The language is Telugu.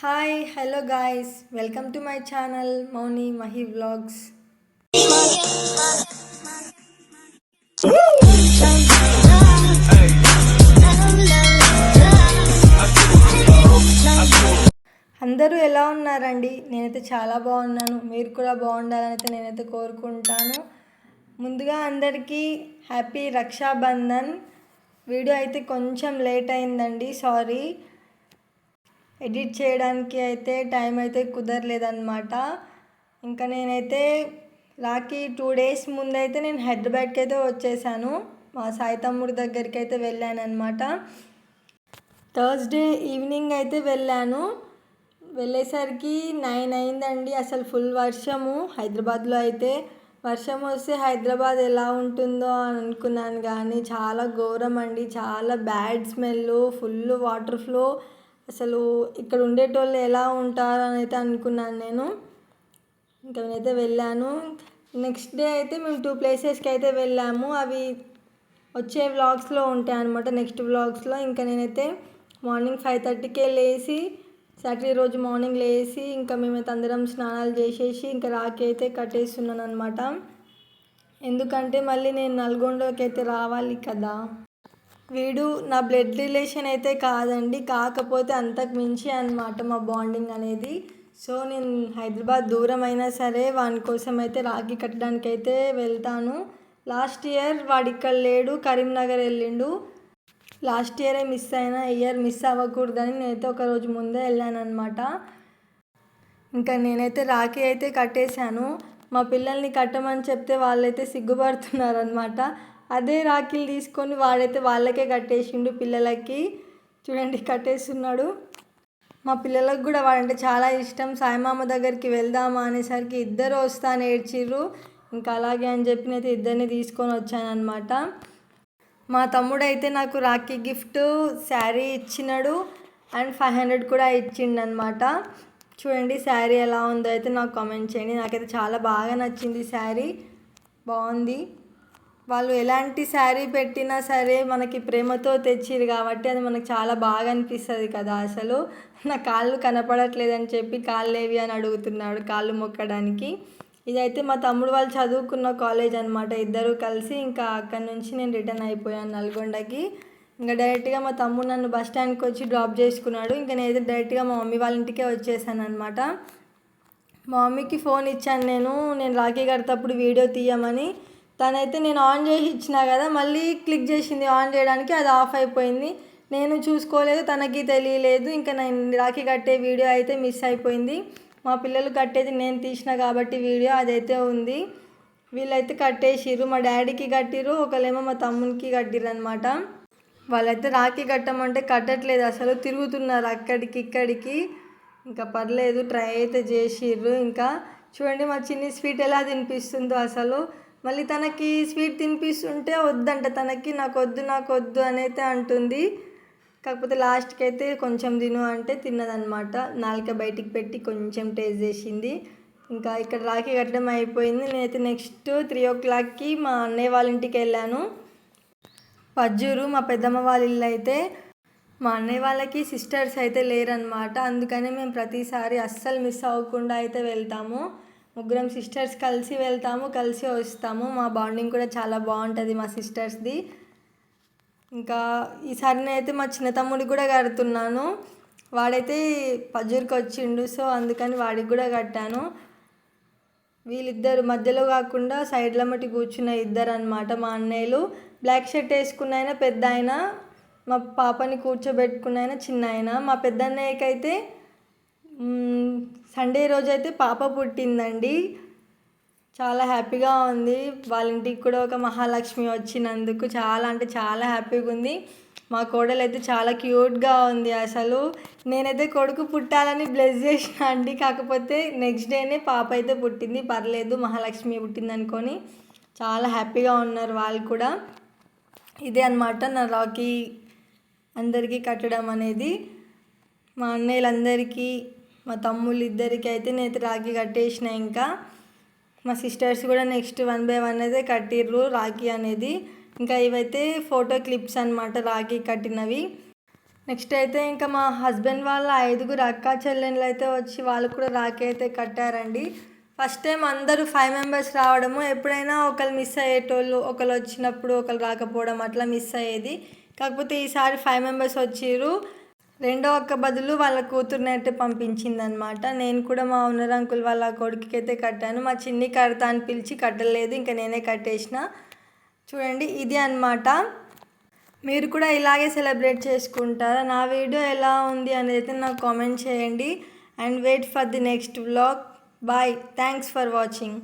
Hi hello guys welcome to my channel Mouni Mahi vlogs అందరూ ఎలా ఉన్నారండి? నేనైతే చాలా బాగున్నాను. మీరు కూడా బాగుండాలని అయితే నేనైతే కోరుకుంటాను. ముందుగా అందరికీ హ్యాపీ రక్షాబంధన్. వీడియో అయితే కొంచెం లేట్ అయిందండి. సారీ ఎడిట్ చేయడానికి అయితే టైం అయితే కుదరలేదన్నమాట. ఇంకా నేనైతే రాఖీ టూ డేస్ ముందైతే నేను హైదరాబాద్కి అయితే వచ్చేసాను. మా సాయి తమ్ముడి దగ్గరికి అయితే వెళ్ళాను అనమాట థర్స్డే ఈవినింగ్ అయితే వెళ్ళాను. వెళ్ళేసరికి నైన్ అయిందండి అసలు ఫుల్ వర్షము. హైదరాబాద్లో అయితే వర్షం వస్తే హైదరాబాద్ ఎలా ఉంటుందో అని అనుకున్నాను కానీ చాలా ఘోరం అండి చాలా bad smell full water flow. అసలు ఇక్కడ ఉండేటోళ్ళు ఎలా ఉంటారు అని అయితే అనుకున్నాను నేను. ఇంకా నేనైతే వెళ్ళాను. నెక్స్ట్ డే అయితే మేము టూ ప్లేసెస్కి అయితే వెళ్ళాము. అవి వచ్చే వ్లాగ్స్లో ఉంటాయి అనమాట నెక్స్ట్ వ్లాగ్స్లో ఇంకా నేనైతే మార్నింగ్ ఫైవ్ థర్టీకే లేచి సాటర్డే రోజు మార్నింగ్ లేచి ఇంకా మేమైతే అందరం స్నానాలు చేసేసి ఇంకా రాఖీ అయితే కట్టేస్తున్నాను అనమాట ఎందుకంటే మళ్ళీ నేను నల్గొండకి అయితే రావాలి కదా. వీడు నా బ్లడ్ రిలేషన్ అయితే కాదండి. కాకపోతే అంతకు మించి అనమాట మా బాండింగ్ అనేది. సో నేను హైదరాబాద్ దూరం అయినా సరే వాని కోసం అయితే రాఖీ కట్టడానికి అయితే వెళ్తాను. లాస్ట్ ఇయర్ వాడు ఇక్కడ లేడు కరీంనగర్ వెళ్ళిండు. లాస్ట్ ఇయరే మిస్ అయినా ఇయర్ మిస్ అవ్వకూడదని నేనైతే ఒక రోజు ముందే వెళ్ళాను అనమాట ఇంకా నేనైతే రాఖీ అయితే కట్టేశాను. మా పిల్లల్ని కట్టమని చెప్తే వాళ్ళైతే సిగ్గుపడుతున్నారు అనమాట అదే రాఖీలు తీసుకొని వాడైతే వాళ్ళకే కట్టేసిండు పిల్లలకి. చూడండి కట్టేస్తున్నాడు. మా పిల్లలకు కూడా వాడంటే చాలా ఇష్టం. సాయిమామ దగ్గరికి వెళ్దామా అనేసరికి ఇద్దరు వస్తా అని ఏడ్చిర్రు. ఇంకా అలాగే అని చెప్పి అయితే ఇద్దరిని తీసుకొని వచ్చానమాట మా తమ్ముడు అయితే నాకు రాఖీ గిఫ్ట్ శారీ ఇచ్చినాడు. అండ్ ఫైవ్ హండ్రెడ్ కూడా ఇచ్చిండు అనమాట చూడండి శారీ ఎలా ఉందో అయితే నాకు కామెంట్ చేయండి. నాకైతే చాలా బాగా నచ్చింది శారీ. బాగుంది. వాళ్ళు ఎలాంటి శారీ పెట్టినా సరే మనకి ప్రేమతో తెచ్చిరు కాబట్టి అది మనకు చాలా బాగా అనిపిస్తుంది కదా. అసలు నా కాళ్ళు కనపడట్లేదని చెప్పి కాళ్ళు ఏవి అని అడుగుతున్నాడు కాళ్ళు మొక్కడానికి. ఇదైతే మా తమ్ముడు వాళ్ళు చదువుకున్న కాలేజ్ అనమాట ఇద్దరు కలిసి ఇంకా అక్కడి నుంచి నేను రిటర్న్ అయిపోయాను నల్గొండకి. ఇంకా డైరెక్ట్గా మా తమ్ముడు నన్ను బస్ స్టాండ్కి వచ్చి డ్రాప్ చేసుకున్నాడు. ఇంకా నేనైతే డైరెక్ట్గా మా మమ్మీ వాళ్ళ ఇంటికే వచ్చేసాను అనమాట మా మమ్మీకి ఫోన్ ఇచ్చాను నేను. నేను రాఖీ కడతప్పుడు వీడియో తీయమని తనైతే నేను ఆన్ చేసి ఇచ్చినా కదా మళ్ళీ క్లిక్ చేసింది ఆన్ చేయడానికి అది ఆఫ్ అయిపోయింది. నేను చూసుకోలేదు తనకి తెలియలేదు. ఇంకా నేను రాఖీ కట్టే వీడియో అయితే మిస్ అయిపోయింది. మా పిల్లలు కట్టేది నేను తీసిన కాబట్టి వీడియో అదైతే ఉంది. వీళ్ళైతే కట్టేసిర్రు. మా డాడీకి కట్టిరు ఒకళ్ళేమో మా తమ్మునికి కట్టిర్రు అనమాట వాళ్ళైతే రాఖీ కట్టమంటే కట్టట్లేదు అసలు తిరుగుతున్నారు అక్కడికి ఇక్కడికి. ఇంకా పర్లేదు ట్రై అయితే చేసిర్రు. ఇంకా చూడండి మా చిన్ని స్వీట్ ఎలా తినిపిస్తుందో అసలు. మళ్ళీ తనకి స్వీట్ తినిపిస్తుంటే వద్దంట తనకి నాకు వద్దు నాకు వద్దు అని అయితే అంటుంది. కాకపోతే లాస్ట్కి అయితే కొంచెం తిను అంటే తిన్నదనమాట నాలుక బయటికి పెట్టి కొంచెం టేస్ట్ చేసింది. ఇంకా ఇక్కడ రాఖీ కట్టడం అయిపోయింది. నేనైతే నెక్స్ట్ త్రీ ఓ క్లాక్కి మా అన్నయ్య వాళ్ళ ఇంటికి వెళ్ళాను. పజ్జూరు మా పెద్దమ్మ వాళ్ళ ఇల్లు అయితే మా అన్నయ్య వాళ్ళకి సిస్టర్స్ అయితే లేరనమాట అందుకని మేము ప్రతిసారి అస్సలు మిస్ అవ్వకుండా అయితే వెళ్తాము. ముగ్గురం సిస్టర్స్ కలిసి వెళ్తాము కలిసి వస్తాము. మా బాండింగ్ కూడా చాలా బాగుంటుంది మా సిస్టర్స్ది. ఇంకా ఈసారి నేనైతే మా చిన్న తమ్ముడికి కూడా కడుతున్నాను. వాడైతే పజ్జూరికి వచ్చిండు సో అందుకని వాడికి కూడా కట్టాను. వీళ్ళిద్దరు మధ్యలో కాకుండా సైడ్ల మట్టి కూర్చున్న ఇద్దరు అనమాట మా అన్నయ్యలు. బ్లాక్ షర్ట్ వేసుకున్న ఆయన పెద్ద ఆయన మా పాపని కూర్చోబెట్టుకున్న ఆయన చిన్న ఆయన. మా పెద్ద అన్నయ్యకైతే సండే రోజు అయితే పాప పుట్టిందండి. చాలా హ్యాపీగా ఉంది. వాళ్ళ ఇంటికి కూడా ఒక మహాలక్ష్మి వచ్చినందుకు చాలా అంటే చాలా హ్యాపీగా ఉంది. మా కోడలు అయితే చాలా క్యూట్గా ఉంది అసలు. నేనైతే కొడుకు పుట్టాలని బ్లెస్ చేసిన అండి. కాకపోతే నెక్స్ట్ డేనే పాప అయితే పుట్టింది. పర్లేదు మహాలక్ష్మి పుట్టింది అనుకొని చాలా హ్యాపీగా ఉన్నారు వాళ్ళు కూడా. ఇదే అనమాట నా రాకీ అందరికీ కట్టడం అనేది. మా అన్నయ్యలందరికీ మా తమ్ముళ్ళు ఇద్దరికి అయితే నేను రాఖీ కట్టేసిన ఇంకా. మా సిస్టర్స్ కూడా నెక్స్ట్ వన్ బై వన్ అయితే కట్టిర్రు రాఖీ అనేది. ఇంకా ఇవైతే ఫోటో క్లిప్స్ అనమాట రాఖీ కట్టినవి. నెక్స్ట్ అయితే ఇంకా మా హస్బెండ్ వాళ్ళ ఐదుగురు అక్క చెల్లెళ్ళు అయితే వచ్చి వాళ్ళు కూడా రాఖీ అయితే కట్టారండి. ఫస్ట్ టైం అందరూ ఫైవ్ మెంబర్స్ రావడము. ఎప్పుడైనా ఒకరు మిస్ అయ్యేటోళ్ళు ఒకరు వచ్చినప్పుడు ఒకరు రాకపోవడం అట్లా మిస్ అయ్యేది. కాకపోతే ఈసారి ఫైవ్ మెంబర్స్ వచ్చిర్రు. రెండో అక్క బదులు వాళ్ళ కూతుర్ని అయితే పంపించింది అనమాట నేను కూడా మా ఓనర్ అంకుల్ వాళ్ళ కొడుకుకి అయితే కట్టాను. మా చిన్ని కడతా అని పిలిచి కట్టలేదు. ఇంకా నేనే కట్టేసిన. చూడండి ఇది అన్నమాట. మీరు కూడా ఇలాగే సెలబ్రేట్ చేసుకుంటారా? నా వీడియో ఎలా ఉంది అనేది అయితే నాకు కామెంట్ చేయండి. And wait for the next vlog. Bye. Thanks for watching.